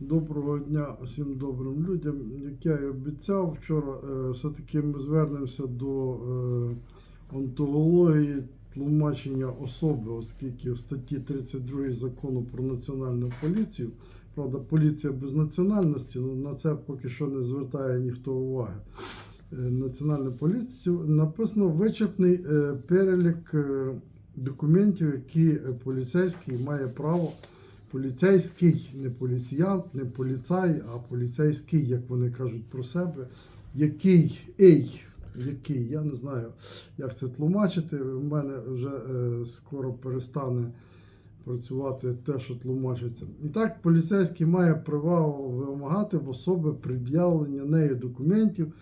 Доброго дня всім добрим людям. Як я і обіцяв вчора, е, все-таки ми звернемося до е, онтології тлумачення особи, оскільки в статті 32 закону про національну поліцію, правда, поліція без національності, ну, на це поки що не звертає ніхто уваги. Е, Національна поліція написано вичерпний перелік документів, які поліцейський має право поліцейський, не поліціянт, не поліцай, а поліцейський, як вони кажуть про себе, який ей, який, я не знаю, як це тлумачити. У мене вже е, скоро перестане працювати те, що тлумачиться. І так, поліцейський має право вимагати в особи пред'явлення нею документів,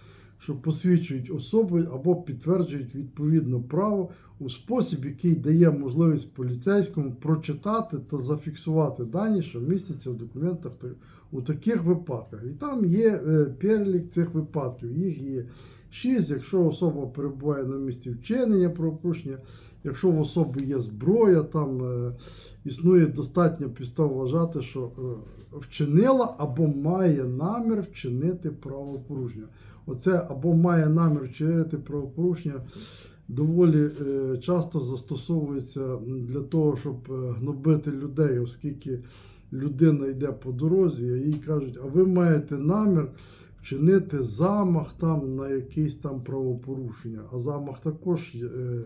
що посвідчують особу або підтверджують відповідно право у спосіб, який дає можливість поліцейському прочитати та зафіксувати дані, що містяться в документах та- у таких випадках. І там є е, перелік цих випадків. Їх є шість, якщо особа перебуває на місці вчинення правопорушення, якщо в особи є зброя, там е, існує достатньо підстав вважати, що е, вчинила або має намір вчинити правопорушення. Оце або має намір вчинити правопорушення доволі е, часто застосовується для того, щоб е, гнобити людей, оскільки людина йде по дорозі, а їй кажуть, а ви маєте намір вчинити замах там на якесь там правопорушення. А замах також е,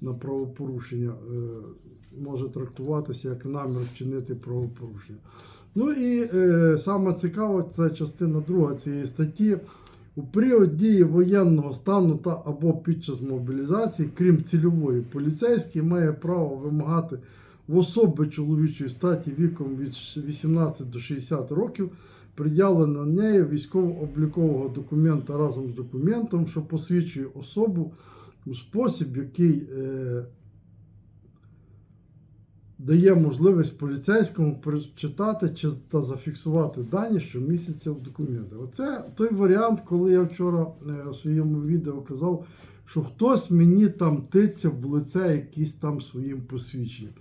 на правопорушення е, може трактуватися як намір вчинити правопорушення. Ну і е, саме цікаво, це частина друга цієї статті. У період дії воєнного стану та або під час мобілізації, крім цільової, поліцейський має право вимагати в особи чоловічої статі віком від 18 до 60 років пред'явлено нею військово-облікового документа разом з документом, що посвідчує особу у спосіб, який е, дає можливість поліцейському прочитати чи та зафіксувати дані, що містяться в документах. Оце той варіант, коли я вчора е, в своєму відео казав, що хтось мені там тицяв в лице якісь там своїм посвідченням.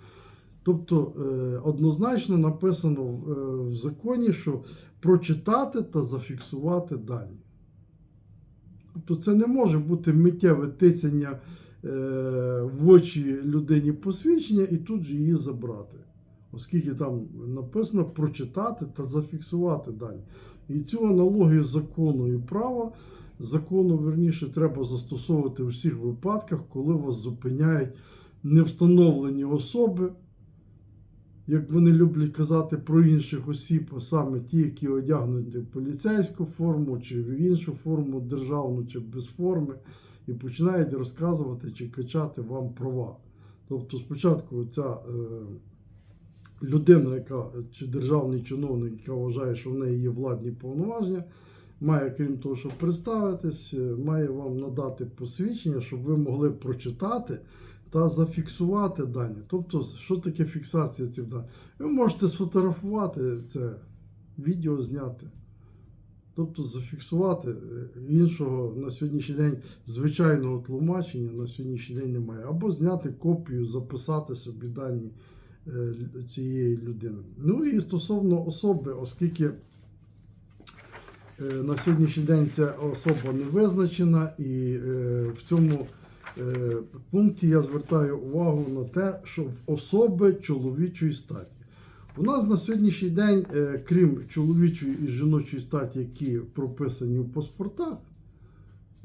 Тобто е, однозначно написано е, в законі, що прочитати та зафіксувати дані. Тобто це не може бути миттєве тицяння е, в очі людині посвідчення і тут же її забрати. Оскільки там написано прочитати та зафіксувати дані. І цю аналогію закону і права, закону, верніше, треба застосовувати у всіх випадках, коли вас зупиняють невстановлені особи, як вони люблять казати про інших осіб, а саме ті, які одягнуті в поліцейську форму, чи в іншу форму державну, чи без форми, і починають розказувати чи качати вам права. Тобто, спочатку ця е, людина, яка чи державний чиновник, яка вважає, що в неї є владні повноваження, має, крім того, щоб представитись, е, має вам надати посвідчення, щоб ви могли прочитати та зафіксувати дані. Тобто, що таке фіксація цих даних? Ви можете сфотографувати це, відео зняти. Тобто зафіксувати е, іншого на сьогоднішній день звичайного тлумачення на сьогоднішній день немає. Або зняти копію, записати собі дані е, цієї людини. Ну і стосовно особи, оскільки е, на сьогоднішній день ця особа не визначена, і в цьому пункті я звертаю увагу на те, що в особи чоловічої статі. У нас на сьогоднішній день, е, крім чоловічої і жіночої статі, які прописані в паспортах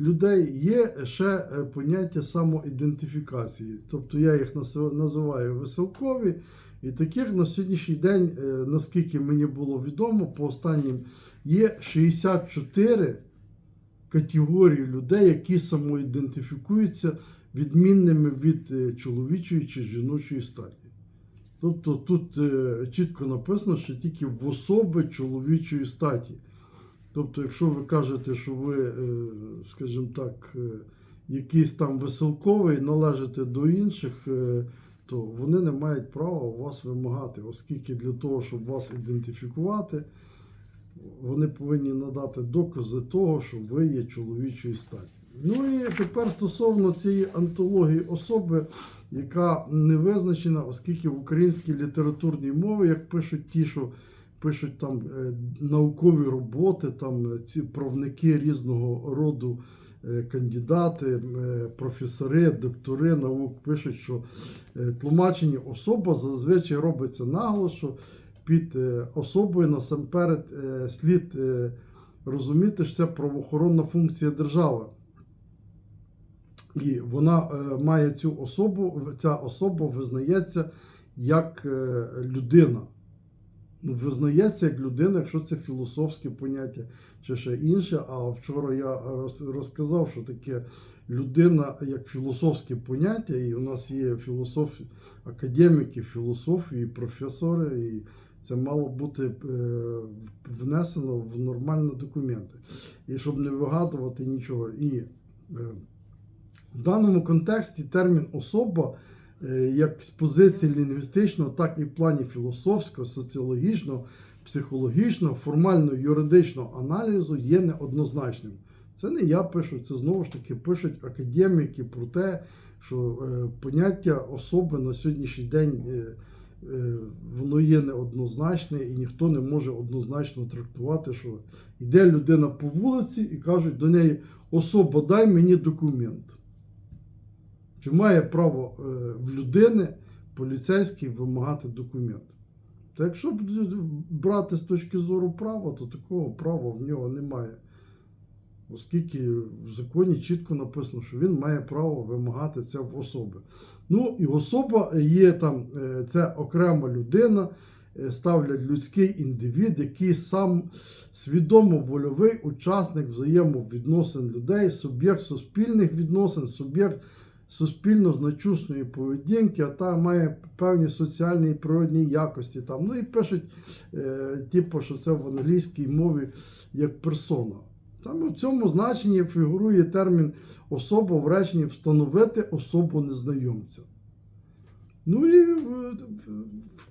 людей, є ще е, поняття самоідентифікації. Тобто я їх називаю веселкові. І таких на сьогоднішній день, е, наскільки мені було відомо, по останнім є 64 категорії людей, які самоідентифікуються відмінними від е, чоловічої чи жіночої статі. Тобто тут е, чітко написано, що тільки в особи чоловічої статі. Тобто, якщо ви кажете, що ви, е, скажімо так, якийсь там веселковий, належите до інших, то вони не мають права вас вимагати, оскільки для того, щоб вас ідентифікувати, вони повинні надати докази того, що ви є чоловічої статі. Ну і тепер стосовно цієї антології особи, яка не визначена, оскільки в українській літературній мові, як пишуть ті, що пишуть там е, наукові роботи, там е, ці правники різного роду. е, Кандидати, професори, доктори наук пишуть, що тлумачення особа зазвичай робиться наголос, що під е, особою насамперед е, слід е, розуміти, що це правоохоронна функція держави. І вона має цю особу, ця особа визнається як людина. Ну, визнається як людина, якщо це філософське поняття чи ще інше. А вчора я розказав, що таке людина як філософське поняття, і у нас є філософи, академіки, філософії, професори, і це мало бути е, внесено в нормальні документи. І щоб не вигадувати нічого. І е, в даному контексті термін особа е, як з позиції лінгвістичного, так і в плані філософського, соціологічного, психологічного, формально-юридичного аналізу є неоднозначним. Це не я пишу, це знову ж таки пишуть академіки про те, що поняття особи на сьогоднішній день воно є неоднозначне і ніхто не може однозначно трактувати, що йде людина по вулиці і кажуть до неї особа, дай мені документ. Чи має право е, в людини поліцейський вимагати документ? Та якщо брати з точки зору права, то такого права в нього немає. Оскільки в законі чітко написано, що він має право вимагати це в особи. Ну і особа є там, це окрема людина, е, ставлять людський індивід, який сам свідомо вольовий учасник взаємовідносин людей, суб'єкт суспільних відносин, суб'єкт суспільно значусної поведінки, а та має певні соціальні і природні якості. Там. Ну і пишуть, е, типу, що це в англійській мові як персона. Там у цьому значенні фігурує термін особа в реченні встановити особу незнайомця. Ну і е,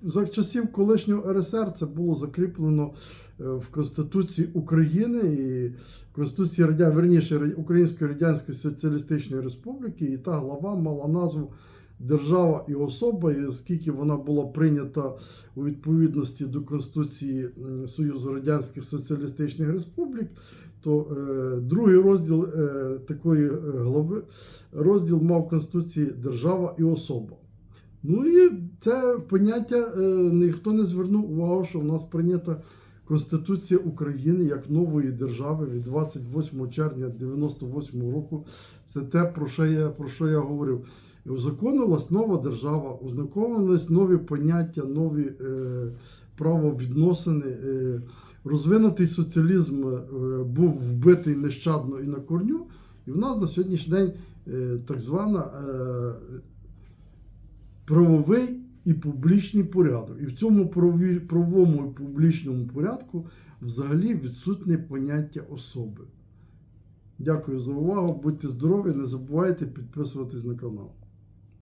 за часів колишнього РСР це було закріплено е, в Конституції України і в Конституції Радя... верніше, Української Радянської Соціалістичної Республіки, і та глава мала назву Держава і особа, і оскільки вона була прийнята у відповідності до Конституції Союзу Радянських Соціалістичних Республік, то е, другий розділ е, такої е, глави розділ мав Конституції Держава і особа. Ну і це поняття е, ніхто не звернув увагу, що в нас прийнята Конституція України як нової держави від 28 червня 98 року. Це те, про що я, про що я говорив. І Узаконилась нова держава, узаконились нові поняття, нові е, правовідносини. Е, розвинутий соціалізм е, був вбитий нещадно і на корню. І в нас на сьогоднішній день е, так звана е, правовий і публічний порядок. І в цьому правовому і публічному порядку взагалі відсутнє поняття особи. Дякую за увагу. Будьте здорові, не забувайте підписуватись на канал.